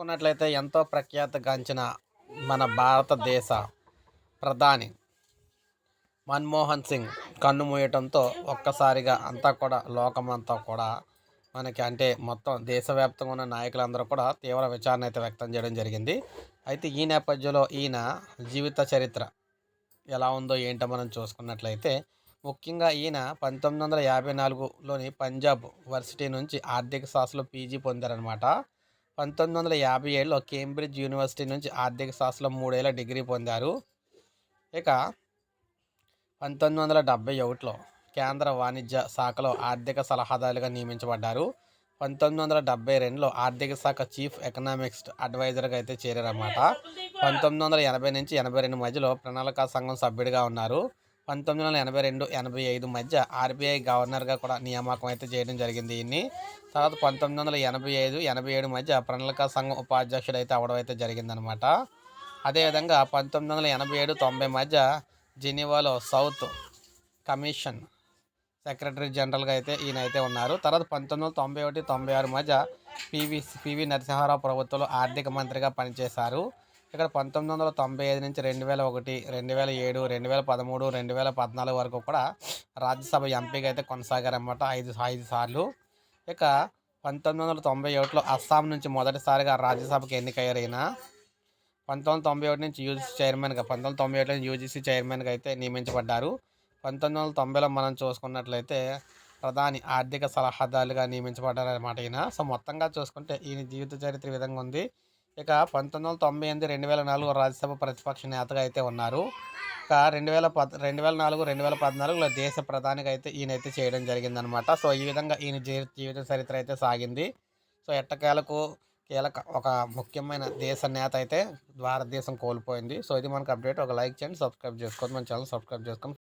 చూసుకున్నట్లయితే ఎంతో ప్రఖ్యాతగాంచిన మన భారతదేశ ప్రధాని మన్మోహన్ సింగ్ కన్ను మూయటంతో ఒక్కసారిగా అంతా కూడా లోకమంతా కూడా మనకి అంటే మొత్తం దేశవ్యాప్తంగా ఉన్న నాయకులందరూ కూడా తీవ్ర విచారణ అయితే వ్యక్తం చేయడం జరిగింది. అయితే ఈ నేపథ్యంలో ఈయన జీవిత చరిత్ర ఎలా ఉందో ఏంటో మనం చూసుకున్నట్లయితే ముఖ్యంగా ఈయన పంతొమ్మిది వందల యాభై నాలుగులోని పంజాబ్ వర్సిటీ నుంచి ఆర్థిక శాస్త్రంలో పీజీ పొందారనమాట పంతొమ్మిది వందల యాభై ఏడులో కేంబ్రిడ్జ్ యూనివర్సిటీ నుంచి ఆర్థిక శాస్త్రంలో మూడేళ్ళ డిగ్రీ పొందారు. ఇక పంతొమ్మిది వందల డెబ్బై ఒకటిలో కేంద్ర వాణిజ్య శాఖలో ఆర్థిక సలహాదారులుగా నియమించబడ్డారు. పంతొమ్మిది వందల డెబ్బై రెండులో ఆర్థిక శాఖ చీఫ్ ఎకనామిక్స్ అడ్వైజర్గా అయితే చేరారన్నమాట. పంతొమ్మిది వందల ఎనభై నుంచి ఎనభై రెండు మధ్యలో ప్రణాళికా సంఘం సభ్యుడిగా ఉన్నారు. పంతొమ్మిది వందల ఎనభై రెండు ఎనభై ఐదు మధ్య ఆర్బీఐ గవర్నర్గా కూడా నియామకం అయితే చేయడం జరిగింది ఈయన్ని. తర్వాత పంతొమ్మిది వందల ఎనభై ఐదు ఎనభై ఏడు మధ్య ప్రణాళిక సంఘం ఉపాధ్యక్షుడు అయితే అవడం అయితే జరిగిందనమాట అదేవిధంగా పంతొమ్మిది వందల ఎనభై ఏడు తొంభై మధ్య జెనీవాలో సౌత్ కమిషన్ సెక్రటరీ జనరల్గా అయితే ఈయన అయితే ఉన్నారు. తర్వాత పంతొమ్మిది వందల తొంభై ఒకటి తొంభై ఆరు మధ్య పివి పివి నరసింహారావు ప్రభుత్వంలో ఆర్థిక మంత్రిగా పనిచేశారు. ఇక్కడ పంతొమ్మిది వందల తొంభై ఐదు నుంచి రెండు వేల ఒకటి రెండు వేల ఏడు రెండు వేల పదమూడు రెండు వేల పద్నాలుగు వరకు కూడా రాజ్యసభ ఎంపీగా అయితే కొనసాగారన్నమాట ఐదు ఐదు సార్లు. ఇక పంతొమ్మిది వందల తొంభై ఒకటిలో అస్సాం నుంచి మొదటిసారిగా రాజ్యసభకు ఎన్నికయ్యారు ఈయన పంతొమ్మిది వందల తొంభై ఒకటి నుంచి యూజీసీ చైర్మన్గా పంతొమ్మిది వందల తొంభై ఒకటి నుంచి యూజీసీ చైర్మన్గా అయితే నియమించబడ్డారు. పంతొమ్మిది వందల తొంభైలో మనం చూసుకున్నట్లయితే ప్రధాని ఆర్థిక సలహాదారులుగా నియమించబడ్డారన్నమాట ఈయన. సో మొత్తంగా చూసుకుంటే ఈయన జీవిత చరిత్ర విధంగా ఉంది. ఇక పంతొమ్మిది వందల తొంభై ఎనిమిది రెండు వేల నాలుగు రాజ్యసభ ప్రతిపక్ష నేతగా అయితే ఉన్నారు. ఇక రెండు వేల పద్ రెండు వేల నాలుగు రెండు వేల పద్నాలుగులో దేశ ప్రధానిగా అయితే ఈయన అయితే చేయడం జరిగిందనమాట సో ఈ విధంగా ఈయన జీవిత చరిత్ర అయితే సాగింది. సో ఎట్టకేలకు కీలక ఒక ముఖ్యమైన దేశ నేత అయితే భారతదేశం కోల్పోయింది. సో ఇది మనకు అప్డేట్. ఒక లైక్ చేయండి సబ్స్క్రైబ్ చేసుకోండి మన ఛానల్ సబ్స్క్రైబ్ చేసుకోండి.